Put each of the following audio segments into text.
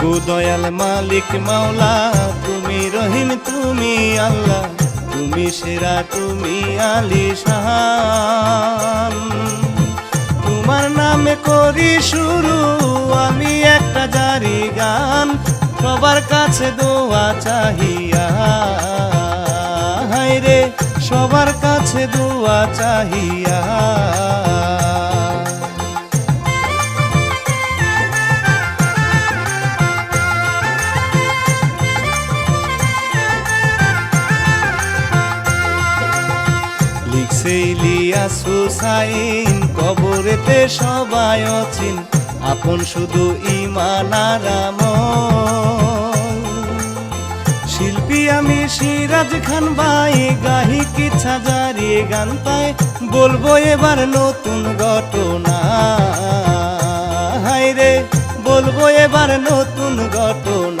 দয়াল মালিক মাওলা, তুমি রহিম, তুমি আল্লাহ, তুমি সেরা, তুমি আলি আলিশান তোমার নামে করি শুরু, আমি একটা জারি গান, সবার কাছে দোয়া চাহিয়া। হায় রে, সবার কাছে দোয়া চাহিয়া। কবরেতে সবাই অচিন, আপন শুধু ইমান আর শিল্পী আমি সিরাজ খান ভাই গাহি কিচ্ছা জারি গান তাই বলব এবার নতুন ঘটনা। হায় রে, বলব এবার নতুন ঘটনা।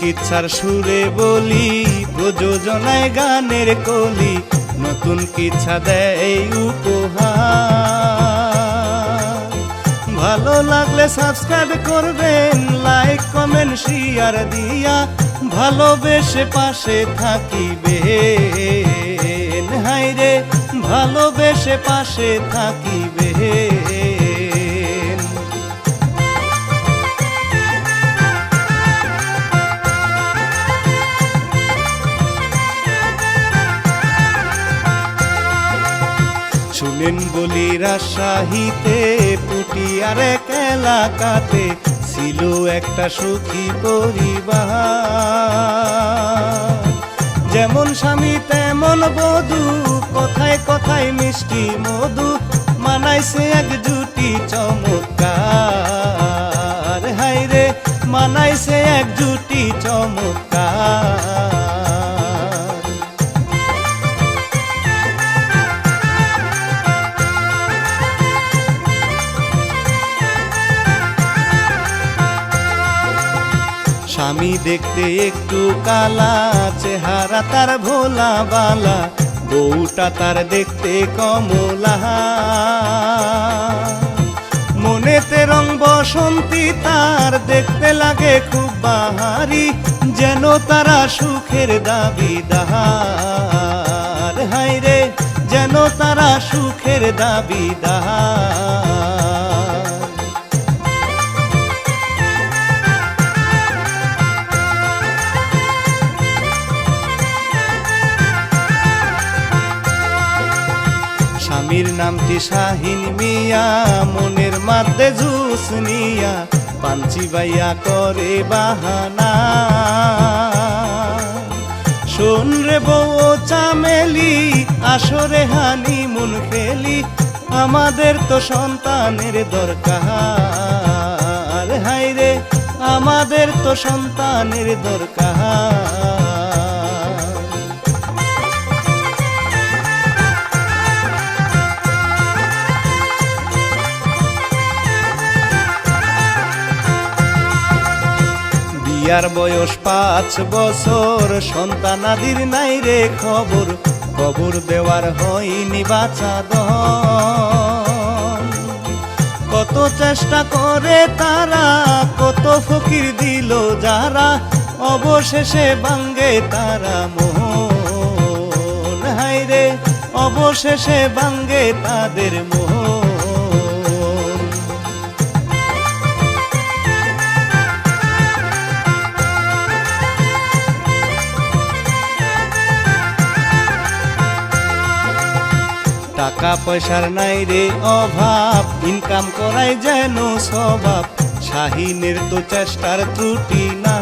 কিচ্ছার সুরে বলি, প্রযোজনায় গানের কলি, নতুন কিচ্ছা দেয় উপহার। ভালো লাগলে সাবস্ক্রাইব করবেন লাইক কমেন্ট শেয়ার দিয়া ভালোবেসে পাশে থাকিবে হাই রে ভালোবেসে পাশে থাকিবেন। শুনেন বলি রাজশাহীতে পুটিয়ার এক এলাকাতে ছিল একটা সুখী পরিবার। যেমন স্বামী, তেমন বধু, কথায় কথায় মিষ্টি মধু মানাইছে এক জুটি চমৎকার। হাই রে মানাইছে এক জুটি চমৎকার। দেখতে একটু কালা, চেহারা তার ভোলা বালা, বউটা তার দেখতে কমলা। মনেতে রং বসন্তী তার দেখতে লাগে খুব বাহারি, যেন তারা সুখের দাবিদার। হায় রে, যেন তারা সুখের দাবিদার। স্বামীর নামটি শাহিন মিয়া? মনের মাঝে জুস নিয়া পাঞ্চি বাইয়া করে বাহানা। শোন রে বউ চামেলি, আসরে হানি মুন খেলি, আমাদের তো সন্তানের দরকার। হাই রে, আমাদের তো সন্তানের দরকার। বিয়ার বয়স পাঁচ বছর সন্তানাদির নাই রে খবর, কবর দেওয়ার হয়নি দন। কত চেষ্টা করে তারা, কত ফকির দিল যারা, অবশেষে বাঙ্গে তারা মোহন হাই রে, অবশেষে বাঙ্গে তাদের মোহন টাকা পয়সার নাই রে অভাব। ইনকাম করাই যেন স্বভাব। শাহিনের তো চেষ্টার ত্রুটি নাই।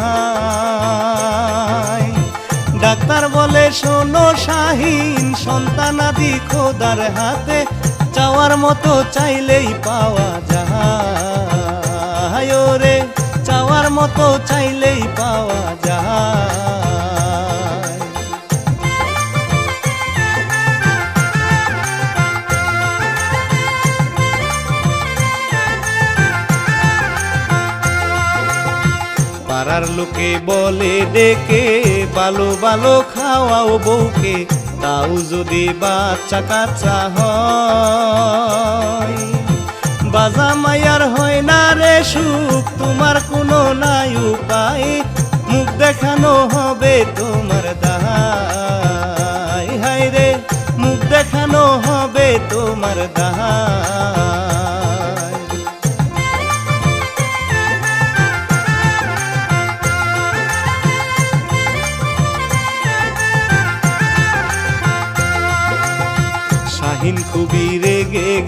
ডাক্তার বলে, শোনো শাহিন সন্তানাদি খোদার হাতে চাওয়ার মতো চাইলেই পাওয়া যায়। রে চাওয়ার মতো চাইলেই পাওয়া যায়। পাড়ার লোকে বলে ডেকে ভালো ভালো খাওয়াও বউকে, তাও যদি বাচ্চা কাচ্চা হয়। বাজা মায়ার হয় না রে সুখ, তোমার কোনো নাই উপায়, মুখ দেখানো হবে তোমার দাহাই হাই রে, মুখ দেখানো হবে তোমার দাহাই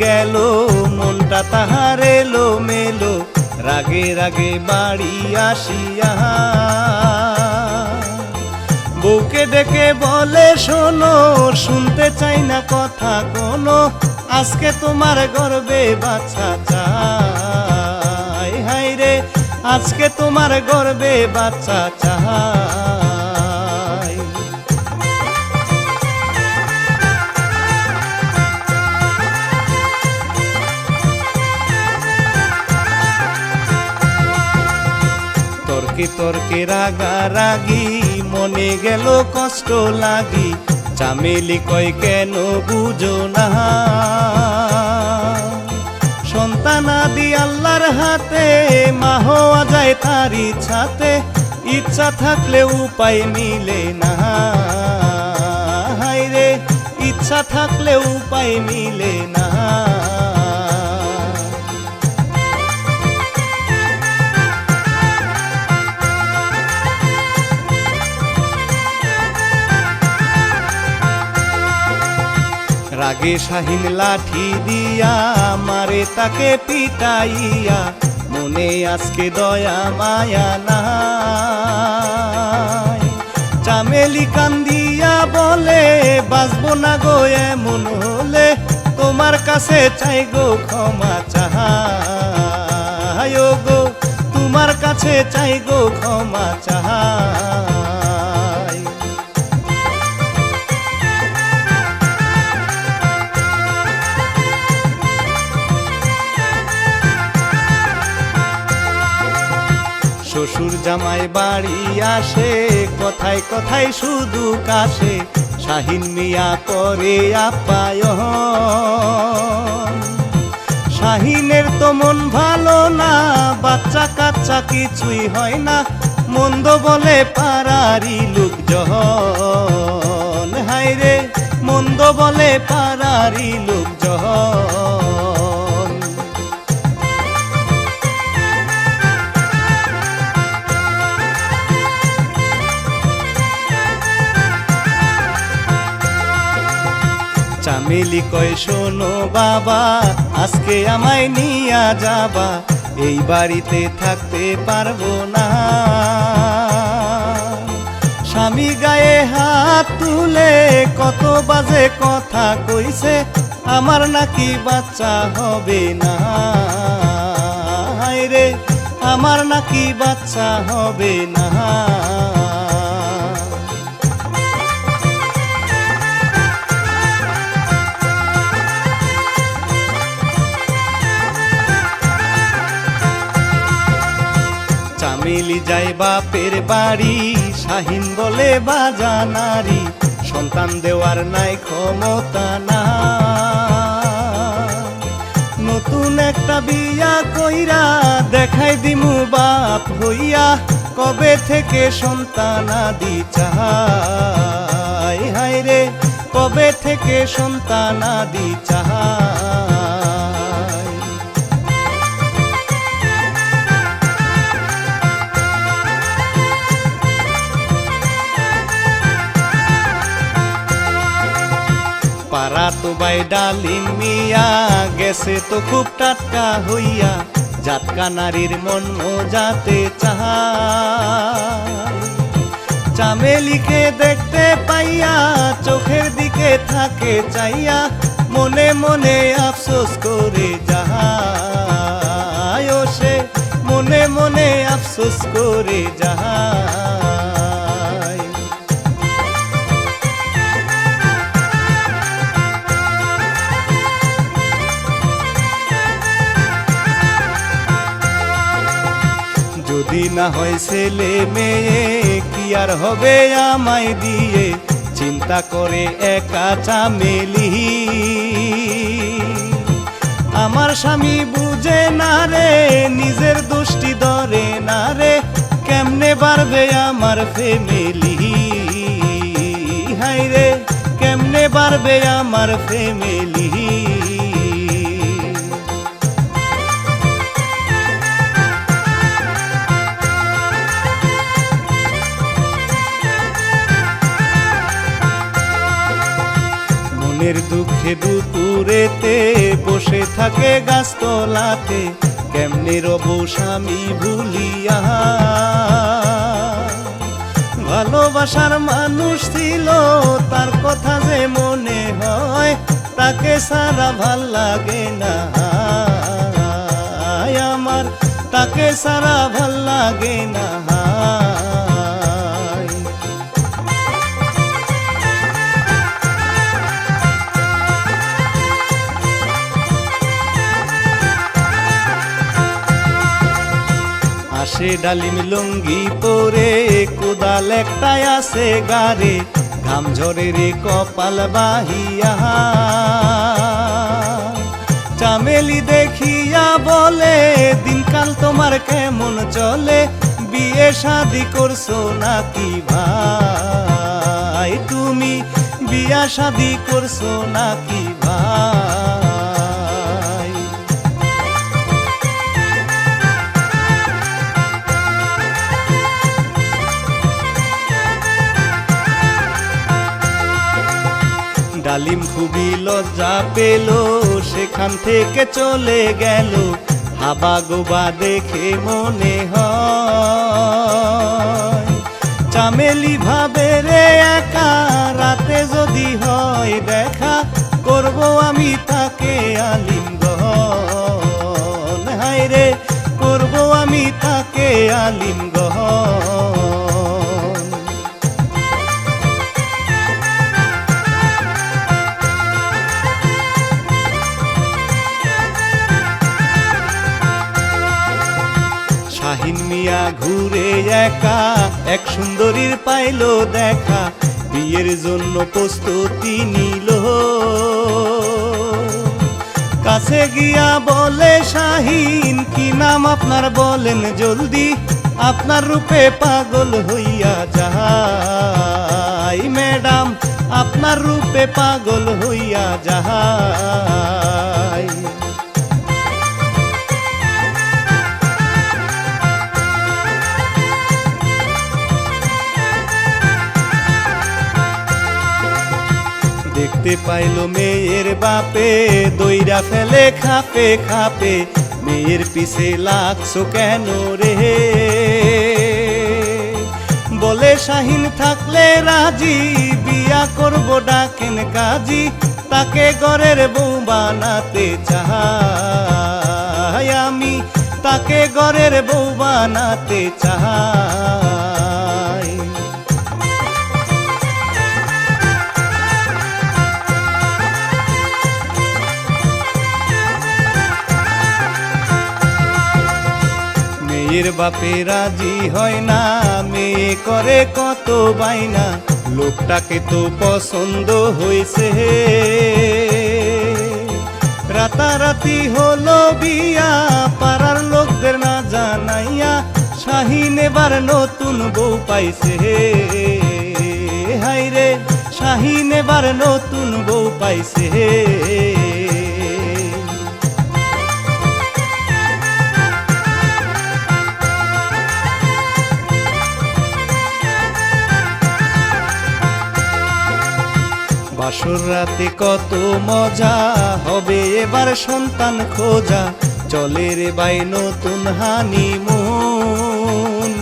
গেল, মনটা তাহার এলো মেলো রাগে রাগে বাড়ি আসিয়া। বউকে ডেকে বলে, শোনো, শুনতে চাই না কথা কোনো, আজকে তোমার গর্বে বাচ্চা চাই। হাই রে, আজকে তোমার গর্বে বাচ্চা চাই। তর্কে তর্কে রাগা রাগি মনে গেল কষ্ট লাগি চামেলি কয় কেন বুঝো না। সন্তান আদি আল্লাহর হাতে, মা হওয়া যায় তার ইচ্ছাতে ইচ্ছা থাকলে উপায় মিলে না। হায় রে, ইচ্ছা থাকলে উপায় মিলে না। রাগে শাহিন লাঠি দিয়া মারে তাকে পিটাইয়া, মনে আজকে দয়া মায়া না চামেলি কান্দিয়া বলে, বাঁচবো না গো এমন হলে, তোমার কাছে চাই গো ক্ষমা চাহাই ও গো, তোমার কাছে চাই গো ক্ষমা চাহাই জামাই বাড়ি আসে, কথায় কথায় শুধু কাশে, শাহিন মিয়া করে আপ্যায়ন। শাহিনের তো মন ভালো না, বাচ্চা কাচ্চা কিছুই হয় না, মন্দ বলে পারারি লোকজন। হায় রে, মন্দ বলে পারারি লোকজন। চামেলি কয়, শোনো বাবা, আজকে আমায় নিয়া যাবা, এই বাড়িতে থাকতে পারব না। স্বামী গায়ে হাত তুলে কত বাজে কথা কইছে, আমার নাকি বাচ্চা হবে না। রে, আমার নাকি বাচ্চা হবে না। যাই বাপের বাড়ি, শাহিন বলে, বাজা নারী, সন্তান দেওয়ার নাই ক্ষমতা না নতুন একটা বিয়া কইরা দেখাই দিমু বাপ হইয়া, কবে থেকে সন্তান আদি চাহাই হায় রে, কবে থেকে সন্তান আদি চাহাই বাই ডালিম মিয়া, গেছে তো খুব টাটকা হইয়া জাতকা নারীর মন যাতে চাহায় চামেলিকে দেখতে পাইয়া, চোখের দিকে থাকে চাইয়া, মনে মনে আফসোস করে যাহায় ও সে মনে মনে আফসোস করে যাহায় না হয় ছেলে মেয়ে, কি আর হবে আমায় দিয়ে? চিন্তা করে একা চামেলি। আমার স্বামী বুঝে না রে, নিজের দোষটি ধরে না রে, কেমনে বাড়বে আমার ফ্যামিলি হাই রে, কেমনে বাড়বে আমার ফ্যামিলি মনের দুঃখে দুপুরেতে বসে থাকে গাছতলাতে, কেমনে রব স্বামী ভুলিয়া? ভালোবাসার মানুষ ছিল, তার কথা যে মনে হয়, তাকে সারা ভালো লাগে না। আমার, তাকে সারা ভালো লাগে না। আসে ডালিম লুঙ্গি পরে, কোদাল একটাই আছে গারে ঘাম ঝরে রে কপাল বাহিয়া। চামেলি দেখিয়া বলে, দিনকাল তোমার কেমন চলে? বিয়ে শাদি করছ নাকি ভাই? তুমি বিয়া শাদি করছ নাকি ডালিম খুবই লজ্জা পেল, সেখান থেকে চলে গেল। হাবা গোবা দেখে মনে হয়, চামেলি ভাবে রে একা, রাতে যদি হয় দেখা করব আমি তাকে আলিঙ্গন। হায় রে, করব আমি তাকে আলিঙ্গন। ঘুরে একা, এক সুন্দরীর পাইল দেখা, বিয়ের জন্য প্রস্তুতি নিল। কাছে গিয়া বলে, শাহিন, কি নাম আপনার? বলেন, জলদি আপনার রূপে পাগল হইয়া যাহাই ম্যাডাম, আপনার রূপে পাগল হইয়া যাহাই দেখতে পাইলো মেয়ের বাপে, দইরা ফেলে খাপে খাপে, মেয়ের পিছে লাগছো কেন রে? বলে শাহিন থাকলে রাজি, বিয়া করব ডাকেন কাজী, তাকে ঘরের বউ বানাতে চাই আমি, তাকে ঘরের বউ বানাতে চাই। মেয়ের বাপে রাজি হয় না, মেয়ে করে কত বাইনা লোকটাকে তো পছন্দ হয়েছে। রাতারাতি হলো বিয়া, পাড়ার লোকদের না জানাইয়া শাহিন এবার নতুন বউ পাইছে। হাই রে শাহিন এবার নতুন বউ পাইছে। বাসর রাতে কত মজা হবে এবার সন্তান খোঁজা। চলে রে বাই নতুন হানিমুন।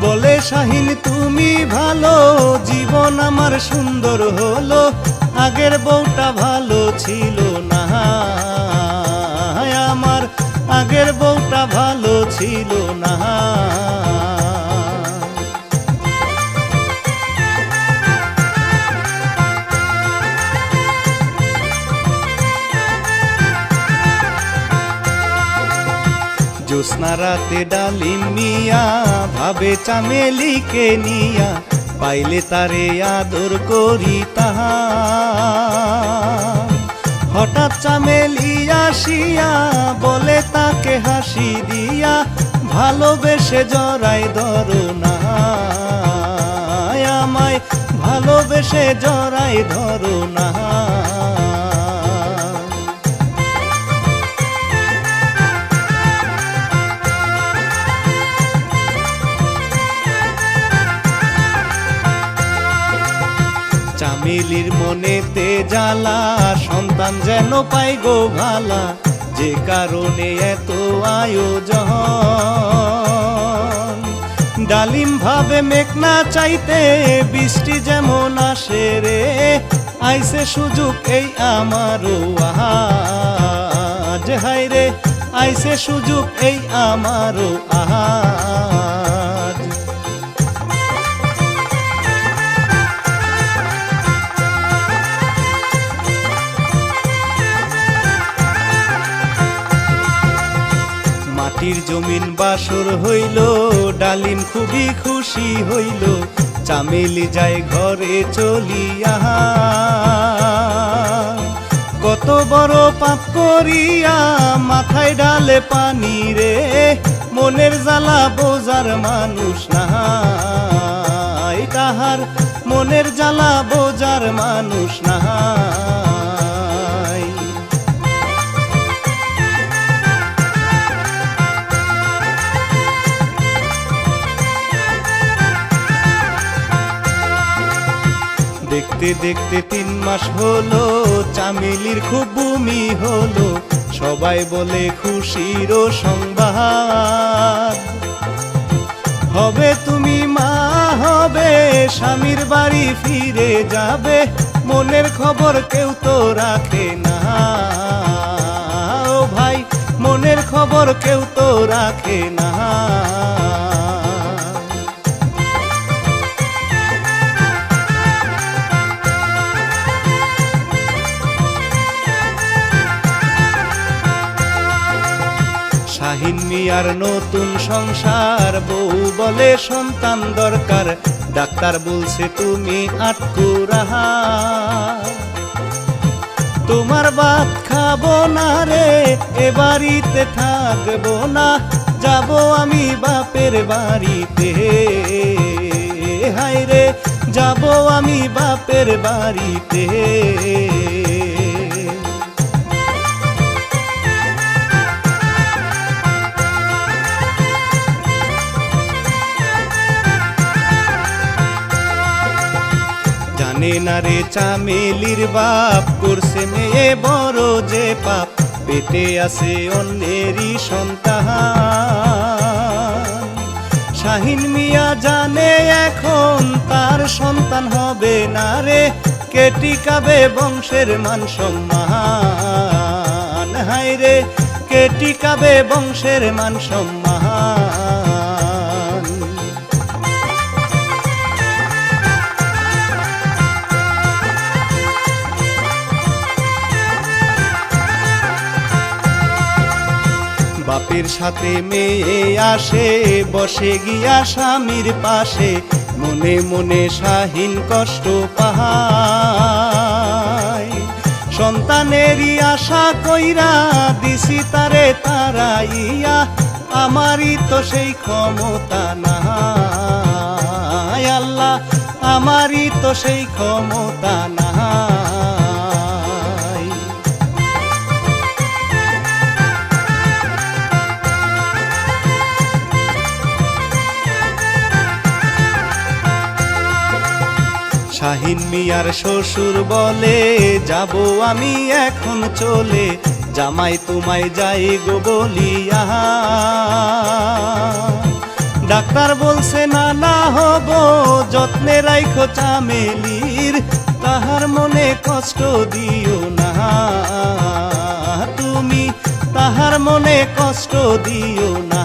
বলে শাহিন, তুমি ভালো, জীবন আমার সুন্দর হলো। আগের বউটা ভালো ছিল না। আমার আগের বউটা ভালো ছিল না। জ্যোৎস্না রাতে ডালিম মিয়া, ভাবে চামেলিকে নিয়া, পাইলে তারে আদর করি তাহা। হঠাৎ চামেলি আসিয়া বলে তাকে হাসি দিয়া, ভালোবেসে জড়াই ধরো না আমায় ভালোবেসে জড়াই ধরো না মনেতে জ্বালা, সন্তান যেন পাই গো ভালা, যে কারণে এত আয়োজন। ডালিম ভাবে মেঘনা চাইতে বৃষ্টি যেমন আসে রে, আইসে সুযোগ এই আমারও আজ হাই রে, আইসে সুযোগ এই আমারও আজ মাটির জমিন বাসর হইল, ডালিম খুবই খুশি হইল, চামেলি যায় ঘরে চলিয়া। কত বড় পাপ করিয়া মাথায় ডালে পানি রে, মনের জ্বালা বোজার মানুষ নাই, তাহার মনের জ্বালা বোজার মানুষ নাই। দেখতে দেখতে তিন মাস হলো, চামেলির খুব ভূমি হলো, সবাই বলে খুশির সংবাদ। হবে তুমি মা, হবে, স্বামীর বাড়ি ফিরে যাবে, মনের খবর কেউ তো রাখে না। ভাই, মনের খবর কেউ তো রাখে না। শাহিন মিয়ার নতুন সংসার, বউ বলে সন্তান দরকার। ডাক্তার বলছে, তুমি আটকু রাহা তোমার ভাত খাব না রে, এ বাড়িতে থাকব না। যাব আমি বাপের বাড়িতে। হায় রে, যাব আমি বাপের বাড়িতে। জানে না রে চামেলির বাপ, করছে মেয়ে বড় যে পাপ, পেটে আছে অন্যেরই সন্তান। শাহিন মিয়া জানে এখন তার সন্তান হবে না রে, কেটি কাবে বংশের মান সম্মান। হায় রে, কেটি কাবে বংশের মান সম্মান। বাপের সাথে মেয়ে আসে, বসে গিয়া স্বামীর পাশে। মনে মনে শাহীন কষ্ট পাহায় সন্তানেরই আশা কইরা দিছি তারে তারাইয়া, আমারই তো সেই ক্ষমতা না আল্লাহ, আমারই তো সেই ক্ষমতা নাই। শাহিন মিয়ার শ্বশুর বলে, যাব আমি এখন চলে, জামাই তোমায় যাই গো বলিয়া। ডাক্তার বলছে, না না হব, যত্নে রাইখো চামেলির, তাহার মনে কষ্ট দিও না। তুমি তাহার মনে কষ্ট দিও না।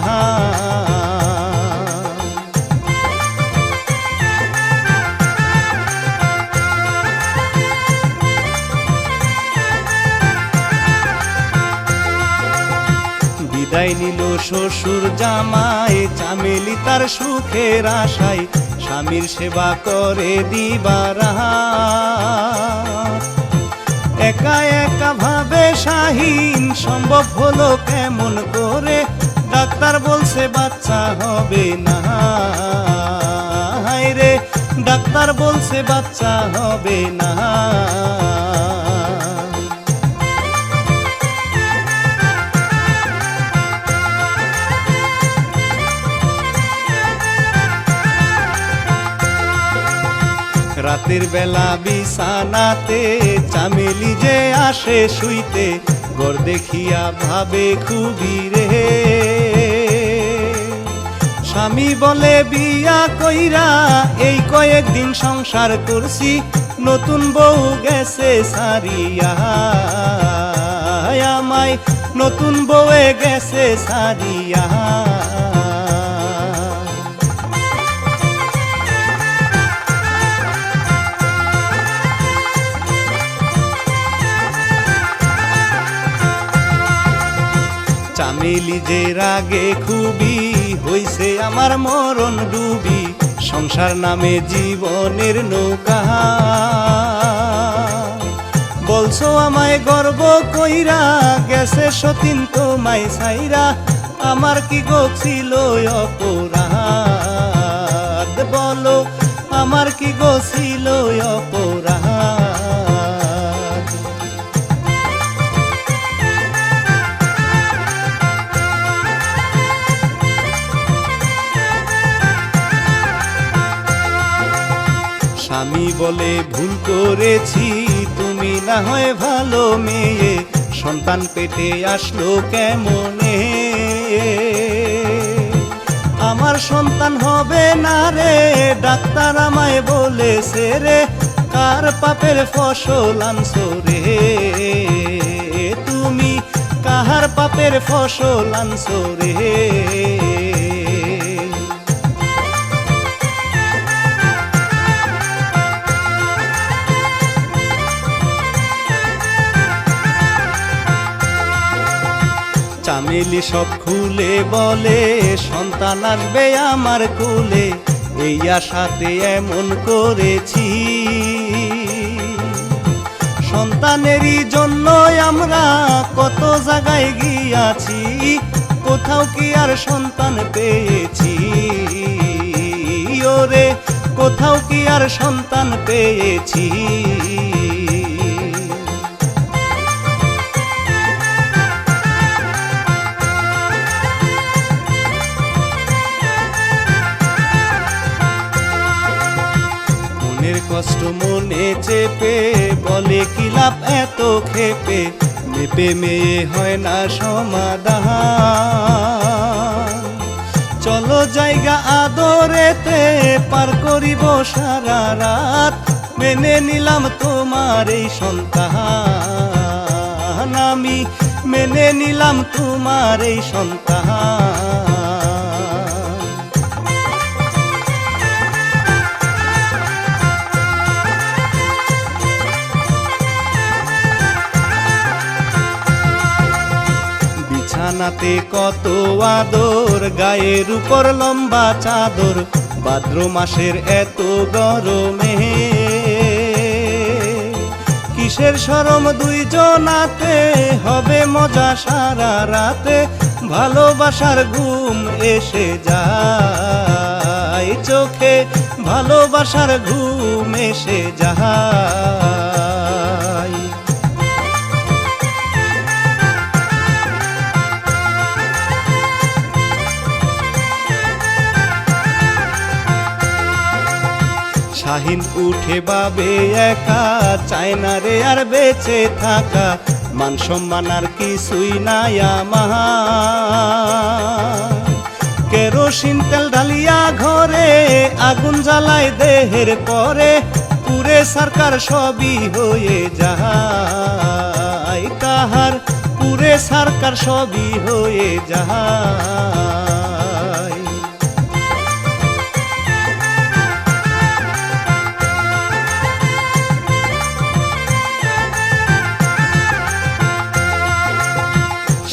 বিদায় নিল শ্বশুর জামাই। চামেলি তার সুখের আশায় স্বামীর সেবা করে দিবারা। একা একা ভাবে শাহিন, সম্ভব হলো কেমন করে? ডাক্তার বলছে বাচ্চা হবে না। রে, ডাক্তার বলছে বাচ্চা হবে না। রাতের বেলা বিছানাতে চামেলি যে আসে শুইতে গর দেখিয়া ভাবে খুবই রে স্বামী বলে, বিয়া কইরা এই কয়েকদিন সংসার করছি, নতুন বউ গেছে সারিয়া। আমায় নতুন বউয়ে গেছে সারিয়া। চামেলি যে রাগে খুবই হইছে আমার মরণ ডুবি, সংসার নামে জীবনের নৌকা। বলছো আমায় গর্ব কইরা, গেছে সতীন তোমায় ছাইরা, আমার কি গো ছিল অপরাধ? বলো, আমার কি গো ছিল অপরাধ? বলে ভুল করেছি, তুমি না হয় ভালো মেয়ে। সন্তান পেটে আসলো কেমনে? আমার সন্তান হবে না রে, ডাক্তার আমায় বলেছে রে, কার পাপের ফসল আনছো রে? তুমি কাহার পাপের ফসল আনছো রে? চামেলি সব খুলে বলে, সন্তান আসবে আমার কোলে, এই আশাতে এমন করেছি। সন্তানেরই জন্য আমরা কত জায়গায় গিয়াছি, কোথাও কি আর সন্তান পেয়েছি? ওরে, কোথাও কি আর সন্তান পেয়েছি? কষ্ট মনে চেপে, বলে কি লাভ এত খেপে মেপে মেয়ে হয় না সমাধান। চলো জায়গা আদরেতে, পার করিব সারা রাত। মেনে নিলাম তোমার এই সন্তান। আমি মেনে নিলাম তোমার এই সন্তান। বিছানাতে কত আদর, গায়ের উপর লম্বা চাদর, ভাদ্র মাসের এত গরমে। কিসের সরম দুইজনাতে, হবে মজা সারা রাতে, ভালোবাসার ঘুম এসে যায়, চোখে ভালোবাসার ঘুম এসে যায়। শাহিন উঠে বাবে একা। চায় না রে আর বেঁচে থাকা। মান সম্মান আর কিছুই নাই কেরোসিন, তেল ঢালিয়া ঘরে আগুন জ্বালায় দেহের পরে। পুরে সরকার সবই হয়ে যায়। কাহার পুরে সরকার সবই হয়ে যায়।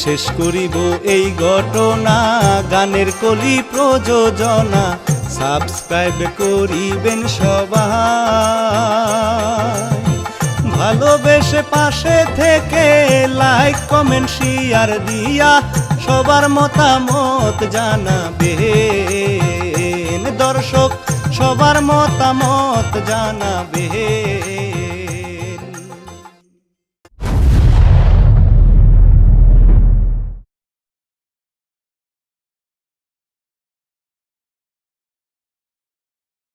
শেষ করিব এই ঘটনা। গানের কলি প্রযোজনা সাবস্ক্রাইব করিবেন সবাই। ভালোবেসে পাশে থেকে লাইক কমেন্ট শেয়ার দিয়া সবার মতামত জানাবেন। দর্শক, সবার মতামত জানাবেন।